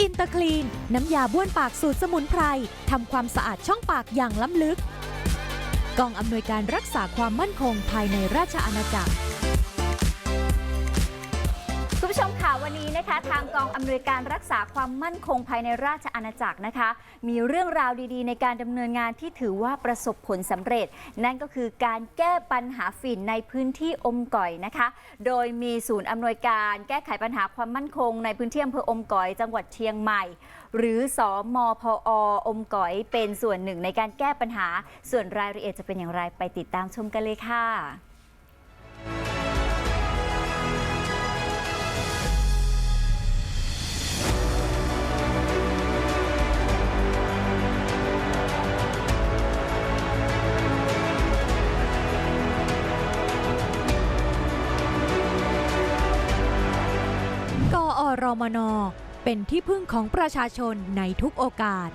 อินเตอร์คลีน น้ำยาบ้วนปากสูตรสมุนไพรทำความสะอาดช่องปากอย่างล้ำลึก กองอำนวยการรักษาความมั่นคงภายในราชอาณาจักร วันนี้นะคะทางกองอำนวยการรักษาความมั่นคงภายในราชอาณาจักรนะคะ มีเรื่องราวดีๆ ในการดำเนินงานที่ถือว่าประสบผลสำเร็จ นั่นก็คือการแก้ปัญหาฝิ่นในพื้นที่อมก่อยนะคะ โดยมีศูนย์อำนวยการแก้ไขปัญหาความมั่นคง ในพื้นที่อำเภออมก่อย จังหวัดเชียงใหม่ หรือสอมพออมก่อย เป็นส่วนหนึ่งในการแก้ปัญหา ส่วนรายละเอียดจะเป็นอย่างไรไปติดตามชมกันเลยค่ะ รมน เป็นที่พึ่งของประชาชนในทุกโอกาส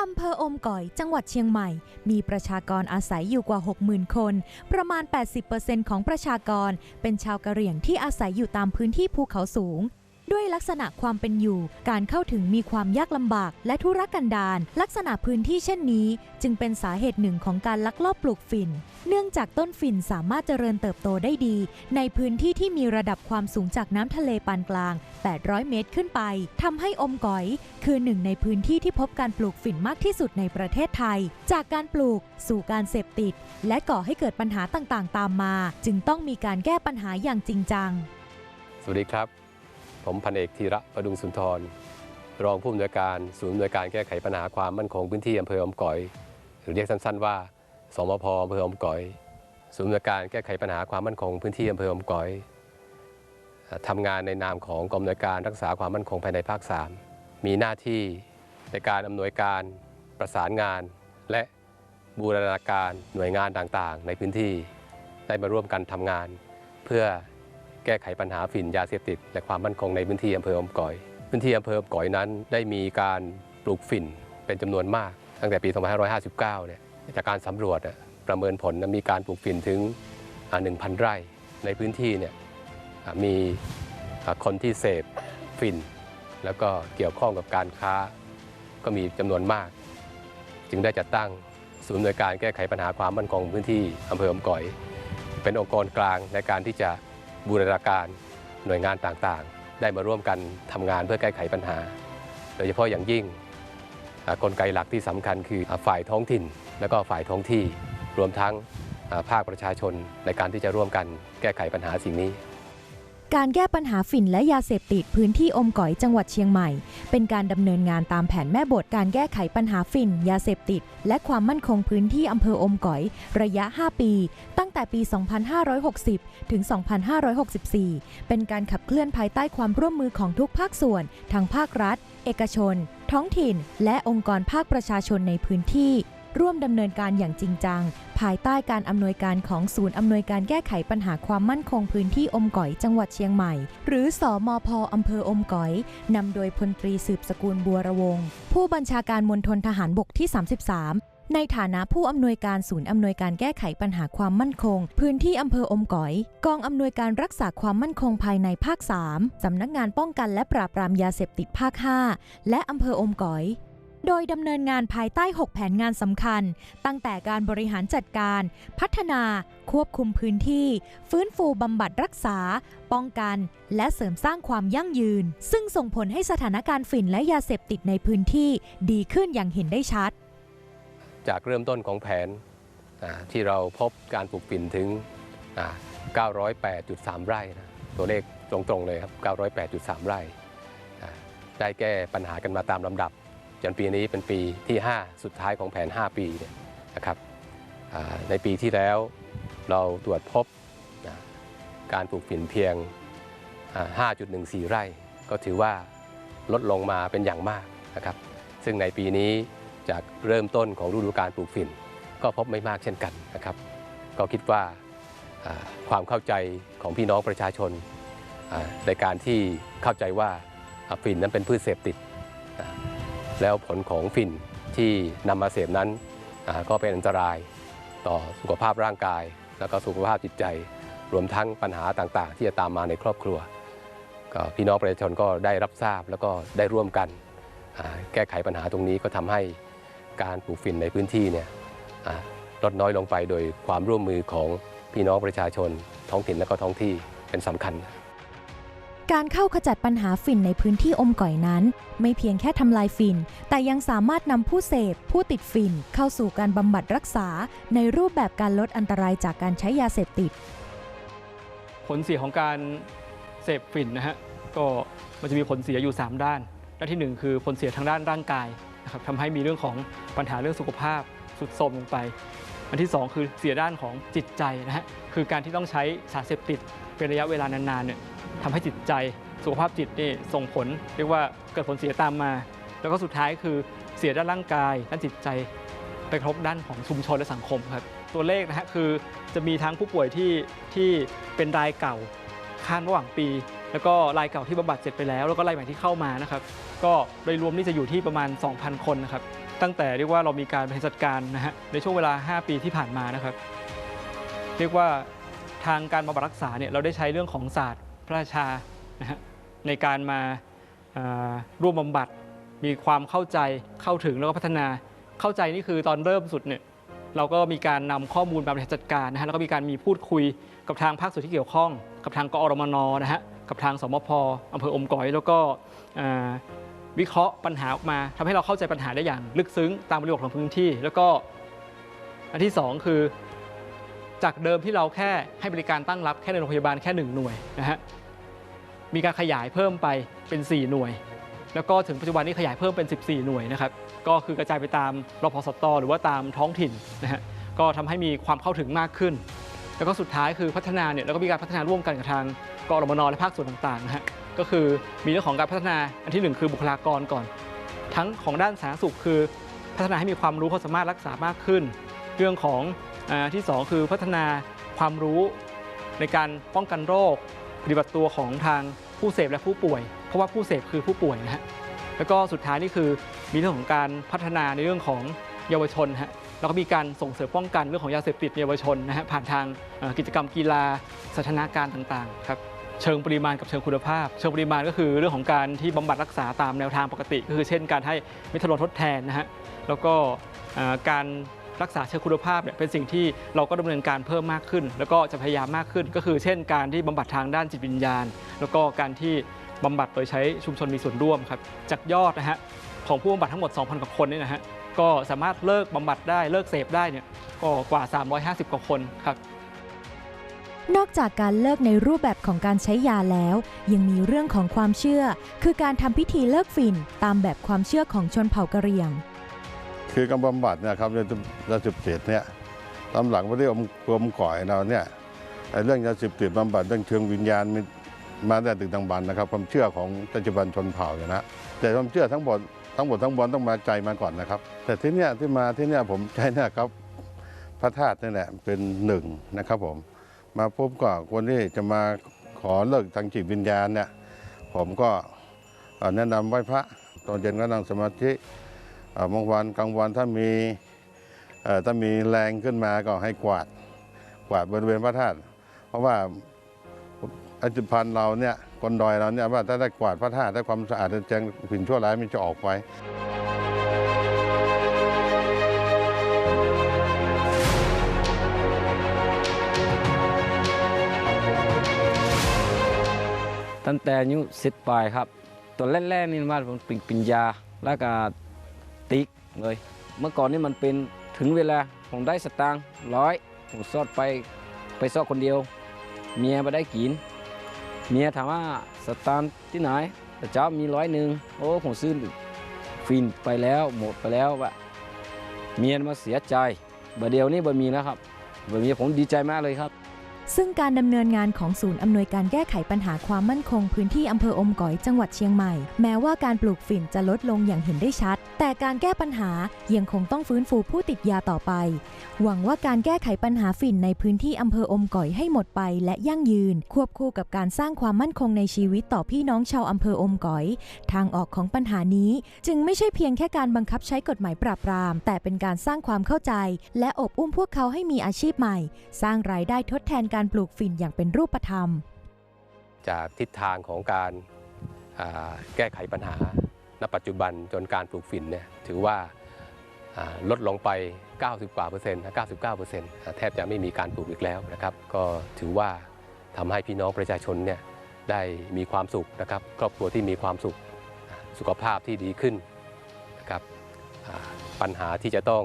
อำเภออมก่อยจังหวัดเชียงใหม่ มีประชากรอาศัยอยู่กว่า 60,000 คน ประมาณ 80%ของประชากรเป็นชาวกะเหรี่ยงที่อาศัยอยู่ตามพื้นที่ภูเขาสูง ด้วยลักษณะความเป็นอยู่ การเข้าถึงมีความยากลำบาก และทุรกันดารลักษณะพื้นที่เช่นนี้ จึงเป็นสาเหตุหนึ่งของการลักลอบปลูกฝิ่น เนื่องจากต้นฝิ่นสามารถเจริญเติบโตได้ดี ในพื้นที่ที่มีระดับความสูงจากน้ำทะเลปานกลาง 800 เมตรขึ้นไปทำให้อมก๋อย คือหนึ่งในพื้นที่ที่พบการปลูกฝิ่นมากที่สุดในประเทศไทย จากการปลูกสู่การเสพติด และก่อให้เกิดปัญหาต่างๆ ตามมา จึงต้องมีการแก้ปัญหาอย่างจริงจัง สวัสดีครับ ผมพันเอกธีระประดุงสุนทร รองผู้อำนวยการศูนย์อำนวยการแก้ไขปัญหาความมั่นคงพื้นที่อำเภออมก๋อย หรือเรียกสั้นๆว่า สมพอำเภออมก๋อย ศูนย์อำนวยการแก้ไขปัญหาความมั่นคงพื้นที่อำเภออมก๋อยทำงานในนามของกองอำนวยการรักษาความมั่นคงภายในภาค 3 มีหน้าที่ในการอำนวยการประสานงาน และบูรณาการหน่วยงานต่างๆ ในพื้นที่ได้มาร่วมกันทำงาน เพื่อ แก้ไขปัญหาฝิ่นยาเสพติด และความมั่นคงในพื้นที่อำเภออมก๋อย พื้นที่อำเภออมก๋อยนั้นได้มีการปลูกฝิ่นเป็นจำนวนมาก ตั้งแต่ปี 2559 เนี่ยจากการสำรวจประเมินผลมีการปลูกฝิ่นถึงอ่า1,000 ไร่ในพื้นที่เนี่ยมีคนที่เสพฝิ่น แล้วก็เกี่ยวข้องกับการค้าก็มีจำนวนมาก จึงได้จัดตั้งศูนย์อำนวยการแก้ไขปัญหาความมั่นคงพื้นที่อำเภออมก๋อย เป็นองค์กรกลางในการที่จะ บูรณาการหน่วยงานต่างๆ ได้มาร่วมกันทำงานเพื่อแก้ไขปัญหา โดยเฉพาะอย่างยิ่งกลไกหลักที่สำคัญคือฝ่ายท้องถิ่น และก็ฝ่ายท้องที่รวมทั้งภาคประชาชนในการที่จะร่วมกันแก้ไขปัญหาสิ่งนี้ การแก้ปัญหาฝิ่นและยาเสพติดพื้นที่อมก๋อยจังหวัดเชียงใหม่ เป็นการดำเนินงานตามแผนแม่บทการแก้ไขปัญหาฝิ่น ยาเสพติด และความมั่นคงพื้นที่อำเภออมก๋อย ระยะ 5 ปี ตั้งแต่ปี 2560 ถึง 2564 เป็นการขับเคลื่อนภายใต้ความร่วมมือของทุกภาคส่วนทั้งภาครัฐ เอกชน ท้องถิ่น และองค์กรภาคประชาชนในพื้นที่ ร่วมดำเนินการอย่างจริงจัง ภายใต้การอำนวยการของศูนย์อำนวยการแก้ไขปัญหาความมั่นคงพื้นที่อมก๋อยจังหวัดเชียงใหม่ หรือสอมพอำเภออมก๋อยนำโดยพลตรีสืบสกุลบัวระวง ผู้บัญชาการมณฑลทหารบกที่ 33ในฐานะผู้อำนวยการศูนย์อำนวยการแก้ไขปัญหาความมั่นคง พื้นที่อำเภออมก๋อย กองอำนวยการรักษาความมั่นคงภายในภาค 3 สำนักงานป้องกันและปราบปรามยาเสพติดภาค 5 และอำเภออมก๋อย โดยดำเนินงานภายใต้ 6 แผนงานสำคัญ ตั้งแต่การบริหารจัดการ พัฒนา ควบคุมพื้นที่ ฟื้นฟูบำบัดรักษา ป้องกัน และเสริมสร้างความยั่งยืน ซึ่งส่งผลให้สถานการณ์ฝิ่นและยาเสพติดในพื้นที่ดีขึ้นอย่างเห็นได้ชัด จากเริ่มต้นของแผนที่เราพบการปลูกฝิ่นถึงอ่า908.3 ไร่นะตัวเลขตรงๆเลยครับ 908.3 ไร่อ่าได้แก้ปัญหากันมาตามลำดับ จนปีนี้เป็นปีที่ 5 สุดท้ายของแผน 5 ปีเนี่ยนะครับในปีที่แล้วเราตรวจพบนะการปลูกฝิ่นเพียง 5.14 ไร่ ก็ถือว่าลดลงมาเป็นอย่างมากนะครับ ซึ่งในปีนี้จากเริ่มต้นของฤดูการปลูกฝิ่น ก็พบไม่มากเช่นกันนะครับ ก็คิดว่าความเข้าใจของพี่น้องประชาชนในการที่เข้าใจว่าฝิ่นนั้นเป็นพืชเสพติด แล้วผลของฝิ่นที่นำมาเสพนั้นก็เป็นอันตรายต่อสุขภาพร่างกาย แล้วก็สุขภาพจิตใจ รวมทั้งปัญหาต่างๆ ที่จะตามมาในครอบครัวก็พี่น้องประชาชนก็ได้รับทราบแล้วก็ได้ร่วมกันแก้ไขปัญหาตรงนี้ก็ทำให้การปลูกฝิ่นในพื้นที่เนี่ยลดน้อยลงไปโดยความร่วมมือของพี่น้องประชาชนท้องถิ่นและก็ท้องที่เป็นสำคัญ การเข้าขจัดปัญหาฝิ่นในพื้นที่อมก่อยนั้น ไม่เพียงแค่ทำลายฝิ่น แต่ยังสามารถนำผู้เสพ ผู้ติดฝิ่น เข้าสู่การบำบัดรักษา ในรูปแบบการลดอันตรายจากการใช้ยาเสพติด ผลเสียของการเสพฝิ่นนะฮะก็มันจะมีผลเสียอยู่ 3 ด้าน ด้านทีหนึ่1 คือผลเสียทางด้านร่างกายนะครับทำให้มีเรื่องของปัญหาเรื่องสุขภาพสุดโทรมลงไป อันที่ 2 คือเสียด้านของจิตใจนะฮะคือการที่ต้องใช้สารเสพติดเป็นระยะเวลานานๆเนี่ย ทำให้จิตใจสุขภาพจิตนี่ส่งผล เรียกว่าเกิดผลเสียตามมา แล้วก็สุดท้ายคือเสียด้านร่างกายด้านจิตใจไปครบด้านของชุมชนและสังคมครับ ตัวเลขนะฮะคือจะมีทั้งผู้ป่วยที่ที่เป็นรายเก่าข้ามระหว่างปี แล้วก็รายเก่าที่บำบัดเสร็จไปแล้ว แล้วก็รายใหม่ที่เข้ามานะครับ ก็โดยรวมนี่จะอยู่ที่ประมาณ 2,000 คนนะครับ ตั้งแต่เรียกว่าเรามีการบริหารจัดการนะฮะในช่วงเวลา 5 ปีที่ผ่านมานะครับ เรียกว่าทางการบำบัดรักษาเนี่ยเราได้ใช้เรื่องของศาสตร์ พระราชานะในการมาาร่วมบำบัด มีความเข้าใจเข้าถึงแล้วก็พัฒนาเข้าใจนี่คือตอนเริ่มสุดเนี่ยเราก็มีการนำข้อมูลมาบริหารจัดการนะฮะแล้วก็มีการมีพูดคุยกับทางภาคส่วนที่เกี่ยวข้อง กับทางกอรมนนะฮะกับทางสมพอำเภออมก๋อย แล้วก็วิเคราะห์ปัญหาออกมาทำให้เราเข้าใจปัญหาได้อย่าง ลึกซึ้งตามบริบทของพื้นที่ แล้วก็อันที่สองคือ จากเดิมที่เราแค่ให้บริการตั้งรับแค่ในโรงพยาบาลแค่หนึ่งหน่วยนะฮะ มีการขยายเพิ่มไปเป็น 4 หน่วย แล้วก็ถึงปัจจุบันนี้ขยายเพิ่มเป็น 14 หน่วยนะครับ ก็คือกระจายไปตามรพสตหรือว่าตามท้องถิ่นนะฮะ ก็ทำให้มีความเข้าถึงมากขึ้น แล้วก็สุดท้ายคือพัฒนาเนี่ยแล้วก็มีการพัฒนาร่วมกันกับทางกรมนและภาคส่วนต่างๆนะฮะ ก็คือมีเรื่องของการพัฒนาอันที่หนึ่งคือบุคลากรก่อน ทั้งของด้านสาธารณสุขคือ พัฒนาให้มีความรู้ความสามารถรักษามากขึ้น เรื่องของอาที่สองคือพัฒนาความรู้ในการป้องกันโรค ฏิบัติตัวของทางผู้เสพและผู้ป่วย เพราะว่าผู้เสพคือผู้ป่วยนะฮะแล้วก็สุดท้ายนี่คือมีเรื่องของการพัฒนาในเรื่องของเยาวชนฮะแล้วก็มีการส่งเสริมป้องกันเรื่องของยาเสพติดเยาวชนนะฮะผ่านทางกิจกรรมกีฬาสันทนาการต่างๆครับเชิงปริมาณกับเชิงคุณภาพ เชิงปริมาณก็คือเรื่องของการที่บำบัดรักษาตามแนวทางปกติ ก็คือเช่นการให้เมทาโดนทดแทนนะฮะแล้วก็การ รักษาเชิงคุณภาพเนี่ยเป็นสิ่งที่เราก็ดำเนินการเพิ่มมากขึ้น แล้วก็จะพยายามมากขึ้น ก็คือเช่นการที่บำบัดทางด้านจิตวิญญาณ แล้วก็การที่บำบัดโดยใช้ชุมชนมีส่วนร่วมครับจากยอดนะฮะของผู้บำบัดทั้งหมด 2,000 กว่าคนเนี่ยนะฮะก็สามารถเลิกบำบัดได้เลิกเสพได้เนี่ยก็กว่า 350 กว่าคนครับนอกจากการเลิกในรูปแบบของการใช้ยาแล้ว ยังมีเรื่องของความเชื่อ คือการทำพิธีเลิกฝิ่น ตามแบบความเชื่อของชนเผ่ากะเหรี่ยง คือการบำบัดเนี่ยครับยาเสพติดเนี่ยตามหลังพระที่อมกรมก่อยเราเนี่ยเรื่องยาเสพติดบำบัดเรื่องเชิงวิญญาณมีมาแต่ตึกตังบันนะครับ ความเชื่อของปัจจุบันชนเผ่าอยู่นะแต่ความเชื่อทั้งหมดทั้งหมดทั้งมวลต้องมาใจมาก่อนนะครับ แต่ที่เนี่ยที่มาที่เนี่ยผมใช้เนี่ยครับพระธาตุนี่แหละเป็นหนึ่งนะครับผมมาพบกับคนที่จะมาขอเลิกทางจิตวิญญาณเนี่ยผมก็แนะนำไหว้พระตอนเย็นก็นั่งสมาธิ บางวันกลางวันถ้ามีถ้ามีแรงขึ้นมาก็ให้กวาดกวาดบริเวณพระธาตุเพราะว่าอาจุพันธ์เราเนี่ยคนดอยเราเนี่ยว่าถ้าได้กวาดพระธาตุได้ความสะอาดแจ้งสิ่งชั่วร้ายมันจะออกไปตั้งแต่อายุสิบปลายครับตัวแรกๆนี่ว่ามันเป็นปัญญาแล้วก็ ติ๊กเลย เมื่อก่อนนี่มันเป็นถึงเวลาผมได้สตางค์ร้อยผมซอดไปไปซอดคนเดียว เมียไม่ได้กิน เมียถามว่าสตางค์ที่ไหนแต่เจ้ามีร้อยหนึ่งโอ้ผมซื้อฟินไปแล้วหมดไปแล้ววะเมียมาเสียใจบดเดียวนี่บ่มีแล้วครับบ่มีผมดีใจมากเลยครับ ซึ่งการดำเนินงานของศูนย์อำนวยการแก้ไขปัญหาความมั่นคงพื้นที่อำเภออมก๋อยจังหวัดเชียงใหม่ แม้ว่าการปลูกฝิ่นจะลดลงอย่างเห็นได้ชัด แต่การแก้ปัญหายังคงต้องฟื้นฟูผู้ติดยาต่อไป หวังว่าการแก้ไขปัญหาฝิ่นในพื้นที่อำเภออมก๋อยให้หมดไปและยั่งยืน ควบคู่กับการสร้างความมั่นคงในชีวิตต่อพี่น้องชาวอำเภออมก๋อย ทางออกของปัญหานี้ จึงไม่ใช่เพียงแค่การบังคับใช้กฎหมายปราบปราม แต่เป็นการสร้างความเข้าใจ และอบอุ้มพวกเขาให้มีอาชีพใหม่ สร้างรายได้ทดแทนการการปลูกฝิ่นอย่างเป็นรูปธรรม จากทิศทางของการแก้ไขปัญหา ณ ปัจจุบันจนการปลูกฝิ่นเนี่ยถือว่าลดลงไป 90 กว่าเปอร์เซ็นต์99เปอร์เซ็นต์แทบจะไม่มีการปลูกอีกแล้วนะครับ ก็ถือว่าทำให้พี่น้องประชาชนเนี่ยได้มีความสุขนะครับ ครอบครัวที่มีความสุขสุขภาพที่ดีขึ้นนะครับปัญหาที่จะต้อง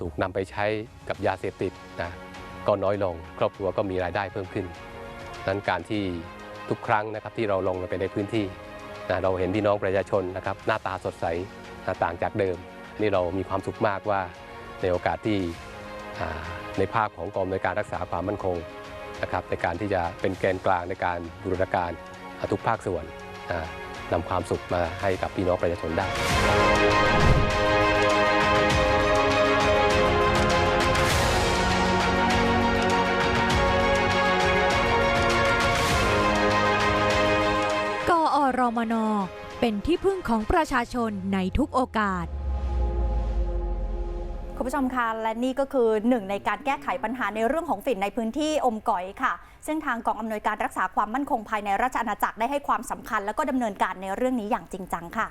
ถูกนำไปใช้กับยาเสพติดนะ ก็น้อยลง ครอบครัวก็มีรายได้เพิ่มขึ้น นั้นการที่ทุกครั้งนะครับที่เราลงไปในพื้นที่นะเราเห็นพี่น้องประชาชนนะครับหน้าตาสดใสต่างจากเดิม นี่เรามีความสุขมากว่าในโอกาสที่ในภาพของกองในวยการรักษาความมั่นคงนะครับในการที่จะเป็นแกนกลางในการบูรณาการทุกภาคส่วนนะนำความสุขมาให้กับพี่น้องประชาชนได้ รมน เป็นที่พึ่งของประชาชนในทุกโอกาสคุณผู้ชมคะและนี่ก็คือหนึ่งในการแก้ไขปัญหาในเรื่องของฝิ่นในพื้นที่อมก๋อยค่ะ ซึ่งทางกองอำนวยการรักษาความมั่นคงภายในราชอาณาจักรได้ให้ความสำคัญ และก็ดำเนินการในเรื่องนี้อย่างจริงจังค่ะ